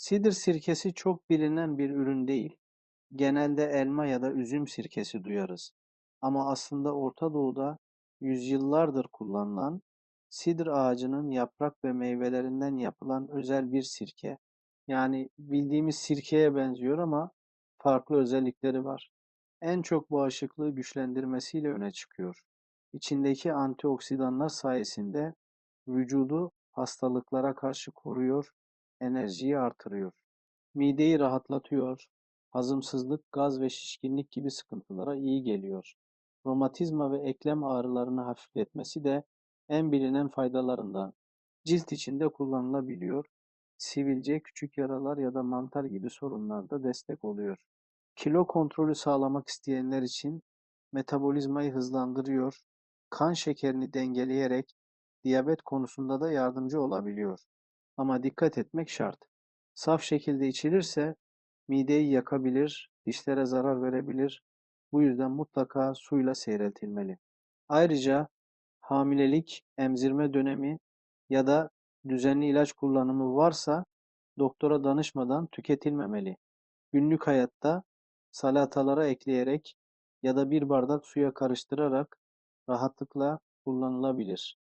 Sidir sirkesi çok bilinen bir ürün değil. Genelde elma ya da üzüm sirkesi duyarız. Ama aslında Orta Doğu'da yüzyıllardır kullanılan sidir ağacının yaprak ve meyvelerinden yapılan özel bir sirke. Yani bildiğimiz sirkeye benziyor ama farklı özellikleri var. En çok bağışıklığı güçlendirmesiyle öne çıkıyor. İçindeki antioksidanlar sayesinde vücudu hastalıklara karşı koruyor, enerjiyi artırıyor. Mideyi rahatlatıyor, hazımsızlık, gaz ve şişkinlik gibi sıkıntılara iyi geliyor. Romatizma ve eklem ağrılarını hafifletmesi de en bilinen faydalarından. Cilt içinde kullanılabiliyor. Sivilce, küçük yaralar ya da mantar gibi sorunlarda destek oluyor. Kilo kontrolü sağlamak isteyenler için metabolizmayı hızlandırıyor, kan şekerini dengeleyerek diyabet konusunda da yardımcı olabiliyor. Ama dikkat etmek şart. Saf şekilde içilirse mideyi yakabilir, dişlere zarar verebilir. Bu yüzden mutlaka suyla seyreltilmeli. Ayrıca hamilelik, emzirme dönemi ya da düzenli ilaç kullanımı varsa doktora danışmadan tüketilmemeli. Günlük hayatta salatalara ekleyerek ya da bir bardak suya karıştırarak rahatlıkla kullanılabilir.